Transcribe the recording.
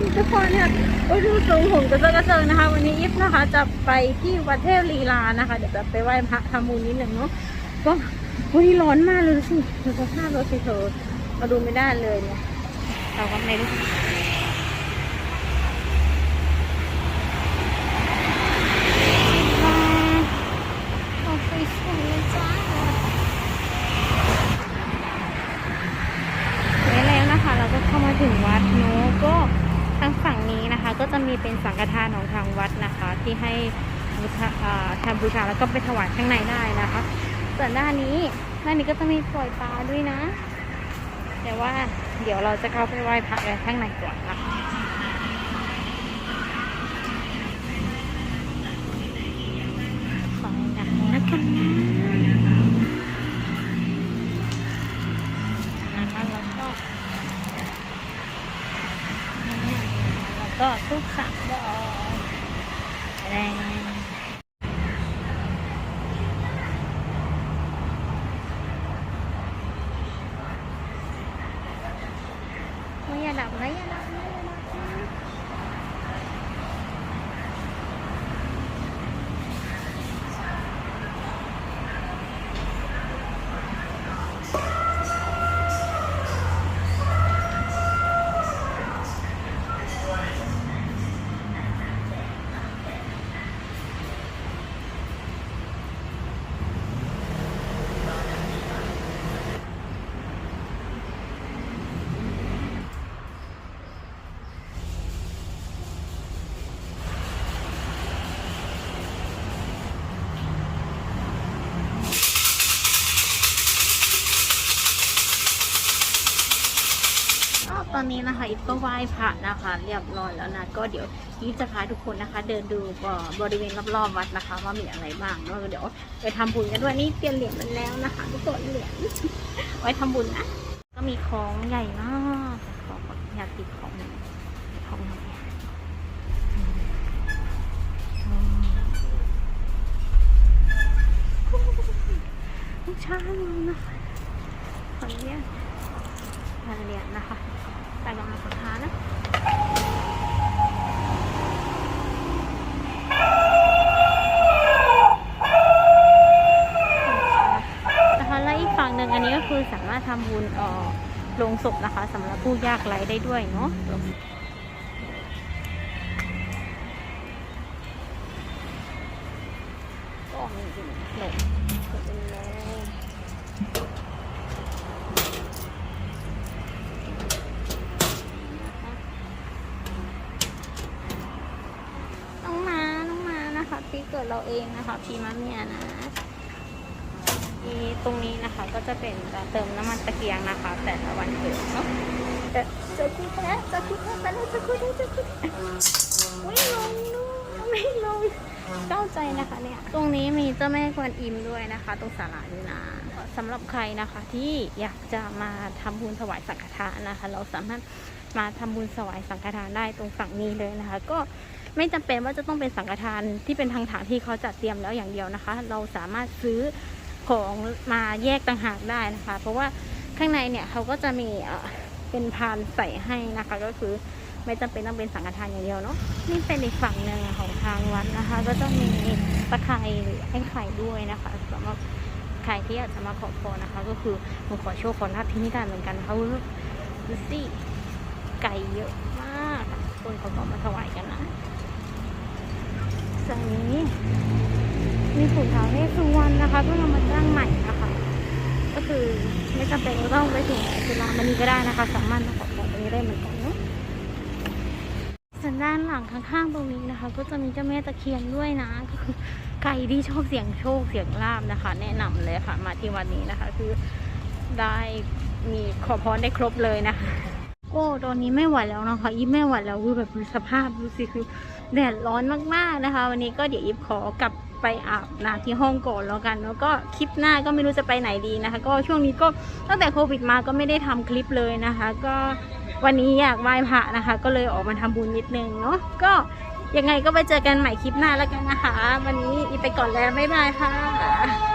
ดีทุกคนเนี่ยโอ้ยดูสูงผมกระเซิงกระเซิงนะคะ วันนี้อิฟนะคะจะไปที่วัดเทพลีลานะคะ เดี๋ยวจะไปไหว้พระทำบุญนิดหนึ่งเนาะก็วันนี้ร้อนมากเลยสิดูสภาพรถสิเธอมาดูไม่ได้เลยเนี่ยเราก็ไม่รู้ โอ้สวยๆเลยจ้าแล้วนะคะ เราก็เข้ามาถึงวัดเนอะก็ทางฝั่งนี้นะคะ ก็ จะมีเป็นสังฆทานของทางวัดนะคะ ที่ให้บูชาทำบูชาแล้วก็ไปถวายข้างในได้นะคะส่วนด้านนี้ด้านนี้ก็จะมีปล่อยปลาด้วยนะ แต่ว่าเดี๋ยวเราจะเข้าไปไหว้พระกันข้างในก่อนค่ะ ขอหนักนะกันนะนะคะแล้วก็ แล้วก็ทุกสามดอกแรงไม่อย่าดับนะอย่าดับนะอย่าดับนะ ก็ ตอนนี้นะคะอีฟก็ไหว้พระนะคะ เรียบร้อยแล้วนะก็เดี๋ยวอีฟจะพาทุกคนนะคะ เดินดูบริเวณรอบๆวัดนะคะ ว่ามีอะไรบ้างแล้วเดี๋ยวไปทำบุญกันด้วยนี่เปลี่ยนเหรียญมันแล้วนะคะ ทุกคนเหรียญไว้ทำบุญนะก็มีของใหญ่มากของอยากติดของของใหญ่อืมอืมช้าเลยนะคะขออนุญาต พันเรียญนะคะไปลองมาสักทานนะนะคะและอีกฝั่งหนึ่งอันนี้ก็คือสามารถทำบุญเอ่อลงศพนะคะสำหรับผู้ยากไร้ได้ด้วยเนาะก็มีหลงเป็นเลย น้องมาน้อง มานะคะปีเกิดเราเองนะคะพีมะเมียนะมีตรงนี้นะคะก็จะเป็นการเติมน้ำมันตะเกียงนะคะ แต่ละวันเกิดเนาะแต่จะคุยแท้จะคุยแท้ไปแล้วจะคุยแท้จะคุยไม่ลงด้วยไม่ลงเก้าใจนะคะเนี่ย ตรงนี้มีเจ้าแม่กวนอิมด้วยนะคะ ตรงศาลาด้วยนะสำหรับใครนะคะที่อยากจะมาทำบุญถวายสังฆทานนะคะ เราสามารถมาทำบุญถวายสังฆทานได้ตรงฝั่งนี้เลยนะคะ ก็ ไม่จำเป็นว่าจะต้องเป็นสังฆทานที่เป็นทางฐานที่เขาจัดเตรียมแล้วอย่างเดียวนะคะ เราสามารถซื้อของมาแยกต่างหากได้นะคะ เพราะว่าข้างในเนี่ยเขาก็จะมีเออเป็นพานใส่ให้นะคะ ก็คือไม่จำเป็นต้องเป็นสังฆทานอย่างเดียวเนาะนี่เป็นอีกฝั่งหนึ่งของทางวัดนะคะ ก็จะมีตะไคร้หรือไอ้ไข่ด้วยนะคะสำหรับใครที่อยากจะมาขอพรนะคะ ก็คือมาขอโชคขอลาภที่นี่ได้เหมือนกันนะคะดูสิไก่เยอะมาก คนเขาก็มาถวายกันนะ จากนี้ มีขุนท้าวเวสสุวรรณนะคะเพิ่งเอามาสร้างใหม่นะคะ ก็คือไม่จำเป็นว่าต้องไปถึงจุฬามณีก็ได้นะคะ สามารถมาขอพรตรงนี้ได้เหมือนกันเนาะส่วนด้านหลังข้างๆตรงนี้นะคะ ก็จะมีเจ้าแม่ตะเคียนด้วยนะก็คือใครที่ชอบเสียงโชคเสียงลาบนะคะ แนะนำเลยค่ะ มาที่วันนี้นะคะ คือได้มีขอพรได้ครบเลยนะคะโอ้ตอนนี้ไม่ไหวแล้วนะคะยิบไม่ไหวแล้วคือแบบสภาพดูสิคือ แดดร้อนมากๆนะคะ วันนี้ก็เดี๋ยวอิฟขอกลับไปอาบน้ำที่ห้องก่อนแล้วกันแล้วก็คลิปหน้าก็ไม่รู้จะไปไหนดีนะคะ ก็ช่วงนี้ก็ตั้งแต่โควิดมาก็ไม่ได้ทำคลิปเลยนะคะ ก็วันนี้อยากไหว้พระนะคะ ก็เลยออกมาทำบุญนิดนึงเนาะก็ยังไงก็ไปเจอกันใหม่คลิปหน้าแล้วกันนะคะ วันนี้อีไปก่อนแล้วบ๊ายบายค่ะ